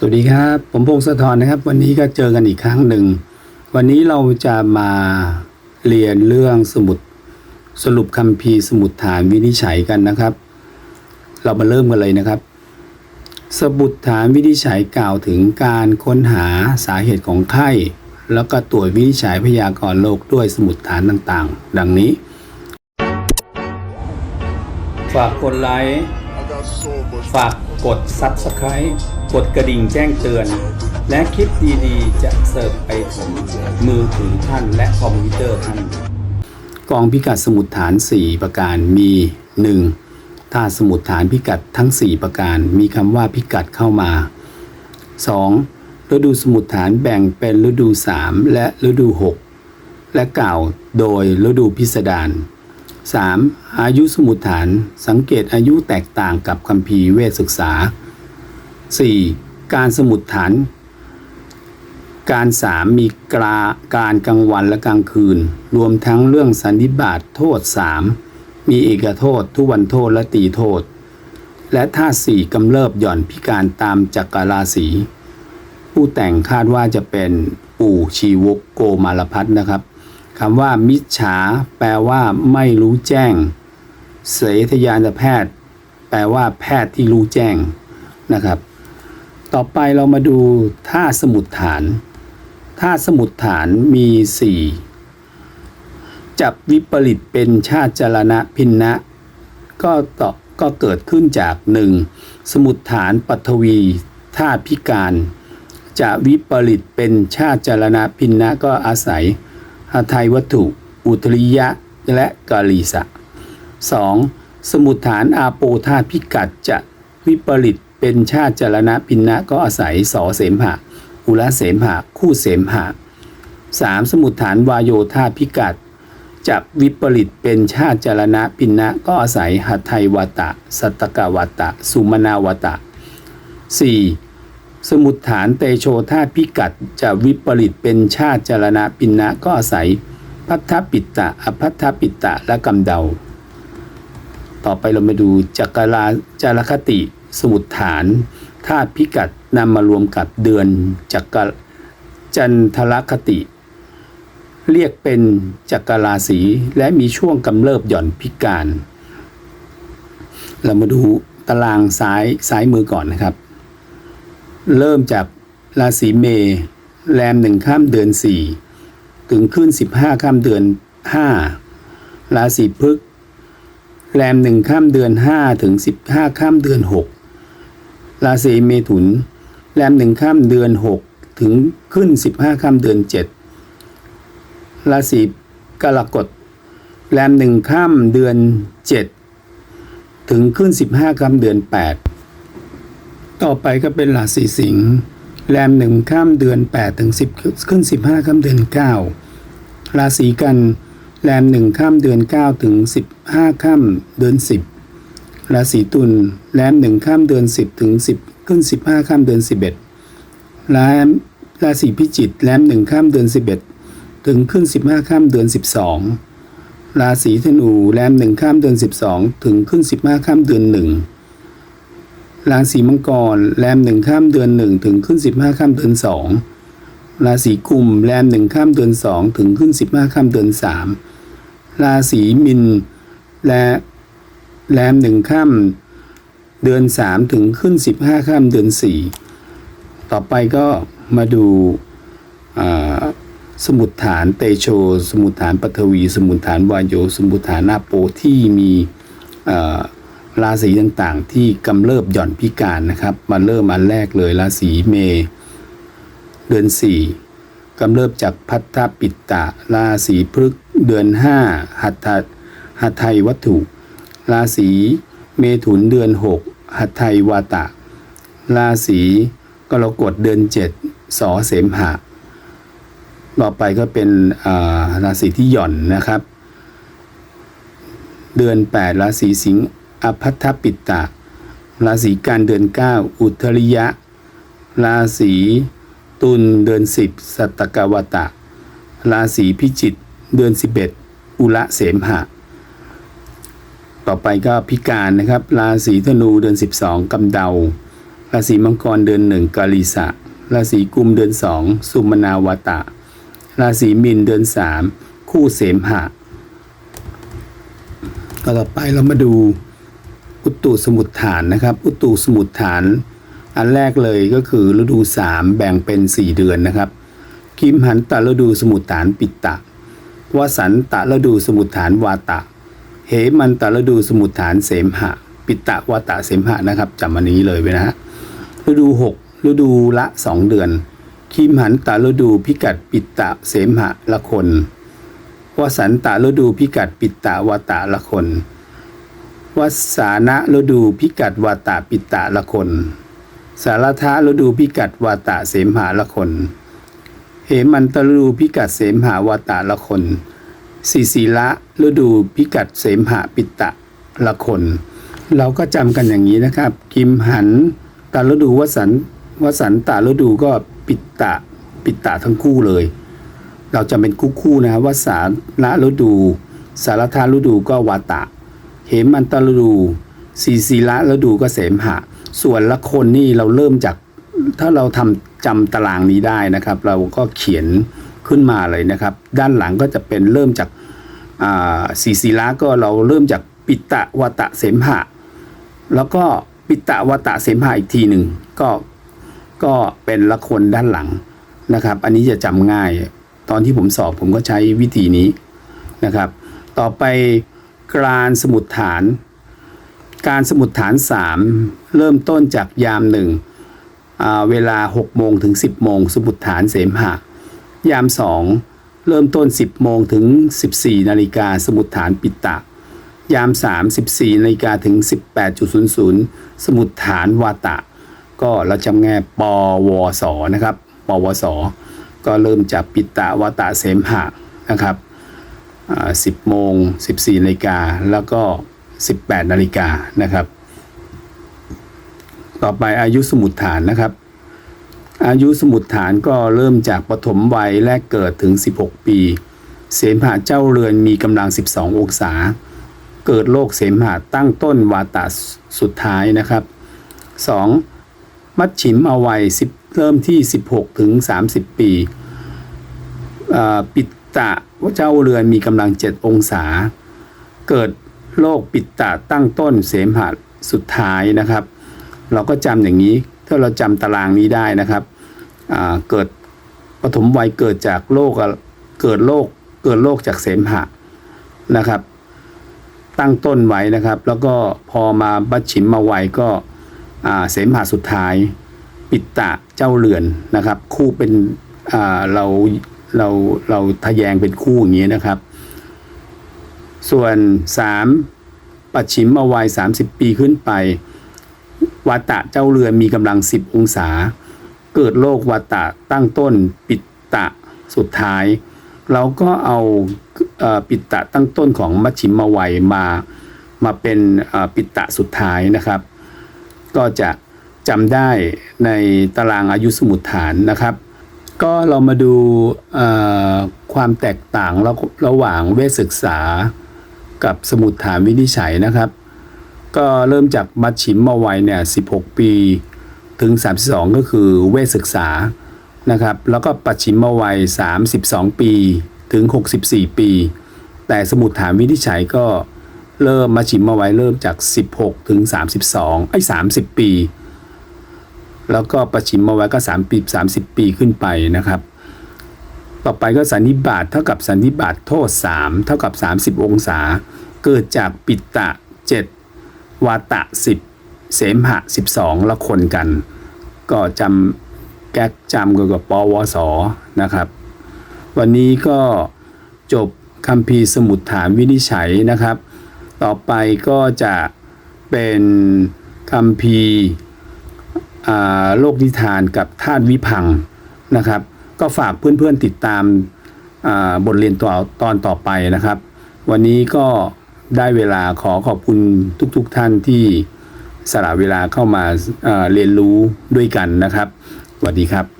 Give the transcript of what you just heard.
สวัสดีครับ ผมพงศธรนะครับ วันนี้ก็เจอกันอีกครั้งหนึ่ง วันนี้เราจะมาเรียนเรื่องสมุดสรุปคัมภีร์สมุดฐานวินิจฉัยกันนะครับ เรามาเริ่มกันเลยนะครับ สมุดฐานวินิจฉัยกล่าวถึงการค้นหาสาเหตุของไข้ แล้วก็ตรวจวินิจฉัยพยากรณ์โรคด้วยสมุดฐานต่างๆ ดังนี้ ฝากกดไลค์ฝาก กด Subscribe กดกระดิ่งแจ้งเตือน และคลิปดีๆ จะเสิร์ฟไปถึงมือถือท่านและคอมพิวเตอร์ท่านกองพิกัดสมุดฐาน 4 ประการมี 1. ถ้าสมุดฐานพิกัดทั้ง 4 ประการมีคำว่าพิกัดเข้ามา 2. ฤดูสมุดฐานแบ่งเป็นฤดู 3 และฤดู 6 และกล่าวโดยฤดูพิสดาร 3. อายุสมุดฐาน สังเกตอายุแตกต่างกับคัมภีร์เวชศึกษา 4. การสมุดฐาน การ 3 มีกราการกลางวันและกลางคืน รวมทั้งเรื่องสันนิบาตโทษ 3 มีเอกโทษ ทุวันโทษ และตีโทษ และท่าสี่กำเริบหย่อนพิการตามจักรราศีผู้แต่งคาดว่าจะเป็นปู่ชีวกโกมารพัฒนะครับ คำว่า มิจฉา แปลว่า ไม่รู้แจ้ง เสยทยานแพทย์ แปลว่า แพทย์ที่รู้แจ้งนะครับ ต่อไปเรามาดูท่าสมุดฐานท่าสมุดฐานมีสี่จับวิปริตเป็นชาติจรณะพินนะก็ต่อก็เกิดขึ้นจากหนึ่งสมุดฐานปัทวีธาตุพิการ จะวิปริตเป็นชาติจรณะพินนะก็อาศัย หทัยวัตถุ อุตริยะ และกาลีสะ 2. สมุดฐานอาโปธาพิกัดจะวิปริตเป็นชาติจรณะพินนะก็อาศัยสอเสมหะ อุระเสมหะ คู่เสมหะ 3. สมุดฐานวายโยธาพิกัดจะวิปริตเป็นชาติจรณะพินนะก็อาศัยหัตไทยวตะ สัตตกวตะ สุมนาวตะ 4. สมุดฐานเตโชธาพิกัดจะวิปริตเป็นชาติจรณะพินนะก็อาศัย พัทธปิตะอพัทธปิตตะและกำเดา ต่อไปเรามาดูจักราจารคติ สมุดฐานธาตุพิกัดนำมารวมกับเดือนจักรจันทรคติ เรียกเป็นจักรราศีและมีช่วงกำเริบหย่อนพิการ เรามาดูตารางซ้ายซ้ายมือก่อนนะครับ เริ่มจากราศีเมษแรมหนึ่งข้ามเดือนสี่ถึงขึ้นสิบห้าข้ามเดือนห้าราศีพฤกษ์แรมหนึ่งข้ามเดือนห้าถึงสิบห้าข้ามเดือนหกราศีเมถุน แรมหนึ่งข้ามเดือนหกถึงขึ้นสิบห้าข้ามเดือนเจ็ดราศีกรกฎแรมหนึ่งข้ามเดือนเจ็ดถึงขึ้นสิบห้าข้ามเดือนแปด ต่อไปก็เป็นราศีสิงห์แรมหนึ่งข้ามเดือนแปดถึงสิบขึ้นสิบห้าข้ามเดือนเก้าราศีกันแรมหนึ่งข้ามเดือนเก้าถึงสิบห้าข้ามเดือนสิบราศีตุลแรมหนึ่งข้ามเดือนสิบถึงสิบขึ้นสิบห้าข้ามเดือนสิบเอ็ดแรมราศีพิจิกแรมหนึ่งข้ามเดือนสิบเอ็ดถึงขึ้น 15ข้ามเดือน 12 ราศีธนูแรมหนึ่งข้ามเดือน 12 ถึงขึ้น 15ข้ามเดือน 1 ราศีมังกร แรมหนึ่งข้ามเดือน1ถึงขึ้น15ข้ามเดือน2ราศีกุม แรมหนึ่งข้ามเดือน2ถึงขึ้น15ข้ามเดือน3ราศีมินและแรมหนึ่งข้ามเดือน3ถึงขึ้น15ข้ามเดือน4ต่อไปก็มาดูสมุดฐานเตโช สมุดฐานปฐวี สมุดฐานวายโย สมุดฐานนาโปที่มี ราศีต่างๆ ที่กำเริบหย่อนพิการนะครับ มาเริ่มอันแรกเลยราศีเมษเดือนสี่กำเริบจากพัทธปิตตะ ราศีพฤกษ์เดือนห้าหัตถหัตไทยวัตถุ ราศีเมถุนเดือนหกหัตไทยวาตะ ราศีกรกฎเดือนเจ็ดสอเสมหะ ต่อไปก็เป็นราศีที่หย่อนนะครับ เดือน 8 ราศีสิงห์ อภัทปิตะ ราศีกันเดือน 9 อุทริยะ ราศีตุลเดือน 10 สัตกวตะ ราศีพิจิกเดือน 11 อุระเสมหะ ต่อไปก็พิการนะครับ ราศีธนูเดือน 12 กำเดา ราศีมังกรเดือนหนึ่งกาลีสะ ราศีกุมเดือนสองสุมนาวตะ ราศีมินเดือนสามคู่เสมหะต่อไปเรามาดู อุตุสมุดฐานนะครับ อุตุสมุดฐาน อันแรกเลยก็คือฤดูสามแบ่งเป็นสี่เดือนนะครับ คิมหันตะฤดูสมุดฐานปิตะวสันตะฤดูสมุดฐานวาตะ เหมันตะฤดูสมุดฐานเสมหะ ปิตะวาตะเสมหะนะครับจำอันนี้เลยไว้นะฮะฤดูหกฤดูละสองเดือน คิมหันตะฤดูพิกัดปิตะเสมหะละคนวสันตะฤดูพิกัดปิตะวาตะละคน วสานะฤดูพิกัดวาตะปิตะละคน สารทะฤดูพิกัดวาตะเสมหะละคนเหมันตะฤดูพิกัดเสมหาวาตะละคนสีสีละฤดูพิกัดเสมหะปิตะละคน เราก็จำกันอย่างนี้นะครับ กิมหันตาฤดูวสันวสันตาฤดูก็ปิตะปิตะทั้งคู่เลย เราจะเป็นคู่คู่นะวสาละฤดู สารธาฤดูก็วาตะ เหมอันตฤดูสีสีละฤดูก็เสมหะ ส่วนละคนนี่เราเริ่มจากถ้าเราทำจำตารางนี้ได้นะครับ เราก็เขียนขึ้นมาเลยนะครับ ด้านหลังก็จะเป็นเริ่มจากอ่าสีสีละก็เราเริ่มจากปิตะวตะเสมหะ แล้วก็ปิตะวตะเสมหะอีกทีหนึ่งก็ก็เป็นละคนด้านหลังนะครับ อันนี้จะจำง่าย ตอนที่ผมสอบผมก็ใช้วิธีนี้นะครับ ต่อไป กานสมุดฐาน การสมุดฐาน 3 เริ่มต้นจากยามหนึ่งเวลา 6 โมงถึง 10 โมง สมุดฐานเสมหะ ยาม 2 เริ่มต้น 10 โมงถึง 14 นาฬิกาสมุดฐานปิตะ ยาม 3 14 นาฬิกาถึง 18.00 สมุดฐานวาตะ ก็เราจำแง่ปวสนะครับปวส ก็เริ่มจากปิตะวาตะเสมหะนะครับ สิบโมงสิบสี่นาฬิกาแล้วก็สิบแปดนาฬิกานะครับ ต่อไปอายุสมุดฐานนะครับ อายุสมุดฐานก็เริ่มจากปฐมวัยแรกเกิดถึง 16 ปี เสมหะเจ้าเรือนมีกำลัง 12 องศา เกิดโรคเสมหะตั้งต้นวาตะสุดท้ายนะครับ 2. มัดฉิมอวัย10เริ่มที่ 16 ถึง 30 ปีปิต ตะเจ้าเรือนมีกำลัง7องศา เกิดโรคปิตตะตั้งต้นเสมหะสุดท้ายนะครับ เราก็จำอย่างนี้ถ้าเราจำตารางนี้ได้นะครับเกิดปฐมวัยเกิดจากโรคเกิดโรคเกิดโรคจากเสมหะนะครับ ตั้งต้นไว้นะครับ แล้วก็พอมาบัดฉิมมาวัยก็เสมหะสุดท้าย ปิตตะเจ้าเรือนนะครับ คู่เป็นเรา เราเราทะแยงเป็นคู่อย่างนี้นะครับ ส่วน 3 ปัจฉิมมาวัย 30 ปีขึ้นไปวาตะเจ้าเรือนมีกำลัง 10 องศา เกิดโรควาตะตั้งต้นปิตตะสุดท้าย เราก็เอาปิตตะตั้งต้นของมัชชิมมาวัยมามาเป็นปิตตะสุดท้ายนะครับ ก็จะจำได้ในตารางอายุสมุดฐานนะครับ ก็เรามาดูความแตกต่างระระหว่างเวชศึกษากับสมุดฐานวินิจฉัยนะครับ ก็เริ่มจากมัชชิมมาวัยเนี่ย16 ปีถึง 32 ก็คือเวชศึกษานะครับ แล้วก็ปัจฉิมมาวัย 32 ปีถึง 64 ปี แต่สมุดฐานวินิจฉัยก็เริ่มมัชชิมมาไวัยเริ่มจาก 16 ถึง 32ไอ้30 ปี แล้วก็ประชิมมาไว้ก็3ปี30ปีขึ้นไปนะครับ ต่อไปก็สันนิบาตเท่ากับสันนิบาตโทษ 3 เท่ากับ 30 องศา เกิดจากปิตะ7 วาตะ 10 เสมหะ 12 ละคนกัน ก็จำแก๊กจำเกี่ยวกับปวสนะครับ วันนี้ก็จบคัมภีสมุดฐานวินิจฉัยนะครับ ต่อไปก็จะเป็นคัมภี โลกนิทานกับธาตุวิพังนะครับ ก็ฝากเพื่อนๆติดตามบทเรียนต่อตอนต่อไปนะครับ วันนี้ก็ได้เวลาขอขอบคุณทุกๆทท่านที่สละเวลาเข้ามาเรียนรู้ด้วยกันนะครับสวัสดีครับ